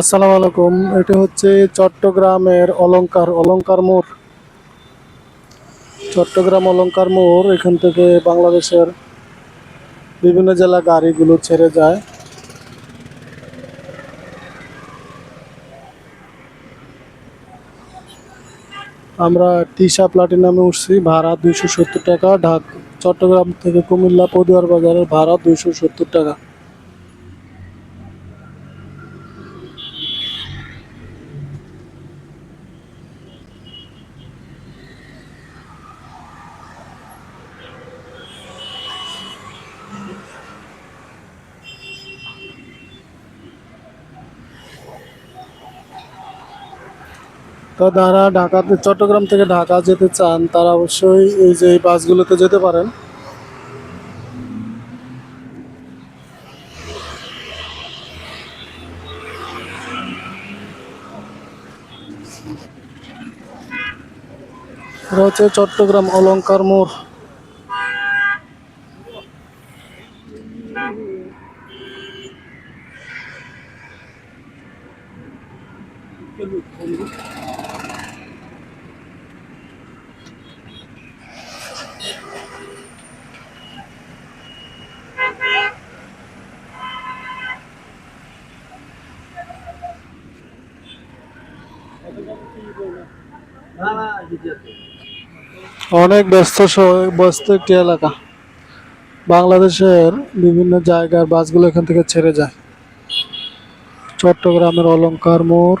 আসসালামু আলাইকুম। এটা হচ্ছে চট্টগ্রামের অলংকার অলংকার মোড়। চট্টগ্রাম অলংকার মোড়, এখান থেকে বাংলাদেশের বিভিন্ন জেলা গাড়িগুলো ছেড়ে যায়। আমরা টিসা প্লাটিনামে উঠছি, ভাড়া দুইশো সত্তর টাকা। ঢাক, চট্টগ্রাম থেকে কুমিল্লা পদুয়ার বাজারের ভাড়া দুইশো সত্তর টাকা। তো যারা ঢাকাতে চট্টগ্রাম থেকে ঢাকা যেতে চান, তারা অবশ্যই এই যে এই বাসগুলোতে যেতে পারেন। রয়েছে চট্টগ্রাম অলঙ্কার মোড়। অনেক ব্যস্ত ব্যস্ত একটি এলাকা। বাংলাদেশের বিভিন্ন জায়গার বাসগুলো এখান থেকে ছেড়ে যায়। চট্টগ্রামের অলঙ্কার মোড়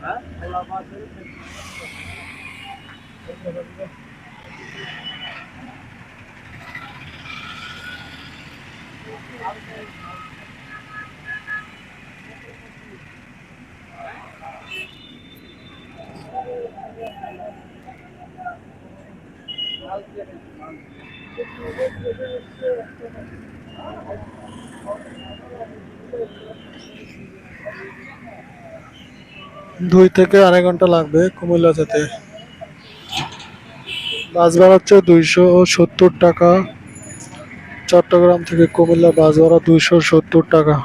Ha? Thank you. দুই থেকে আড়াই ঘণ্টা লাগবে কুমিল্লা যেতে। বাস ভাড়া হচ্ছে দুইশো সত্তর টাকা। চট্টগ্রাম থেকে কুমিল্লা বাস ভাড়া দুইশো সত্তর টাকা।